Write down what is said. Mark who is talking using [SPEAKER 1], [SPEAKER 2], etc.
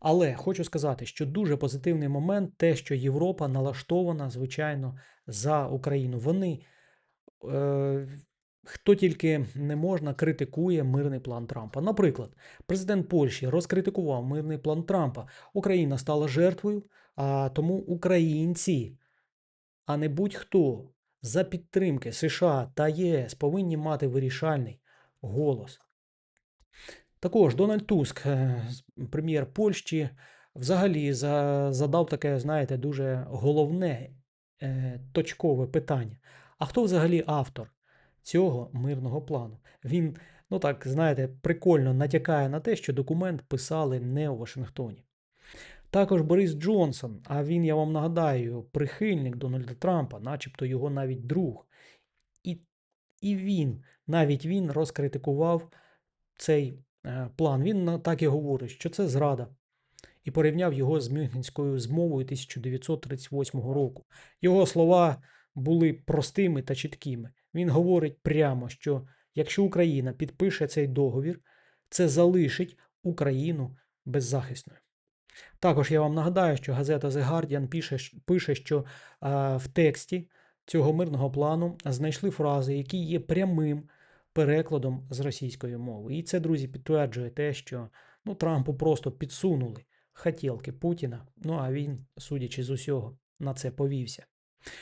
[SPEAKER 1] Але хочу сказати, що дуже позитивний момент те, що Європа налаштована, звичайно, за Україну. Вони, е, хто тільки не можна, критикує мирний план Трампа. Наприклад, президент Польщі розкритикував мирний план Трампа. Україна стала жертвою, а тому українці, а не будь-хто за підтримки США та ЄС повинні мати вирішальний голос. Також Дональд Туск, е, прем'єр Польщі, взагалі задав таке, знаєте, дуже головне е, точкове питання. А хто взагалі автор цього мирного плану? Він, ну так, знаєте, прикольно натякає на те, що документ писали не у Вашингтоні. Також Борис Джонсон, а він, я вам нагадаю, прихильник Дональда Трампа, начебто його навіть друг. І, і він, навіть він розкритикував цей план. Він так і говорить, що це зрада. І порівняв його з Мюнхенською змовою 1938 року. Його слова були простими та чіткими. Він говорить прямо, що якщо Україна підпише цей договір, це залишить Україну беззахисною. Також я вам нагадаю, що газета The Guardian пише, пише що а, в тексті цього мирного плану знайшли фрази, які є прямим перекладом з російської мови. І це, друзі, підтверджує те, що ну, Трампу просто підсунули хотілки Путіна. Ну а він, судячи з усього, на це повівся.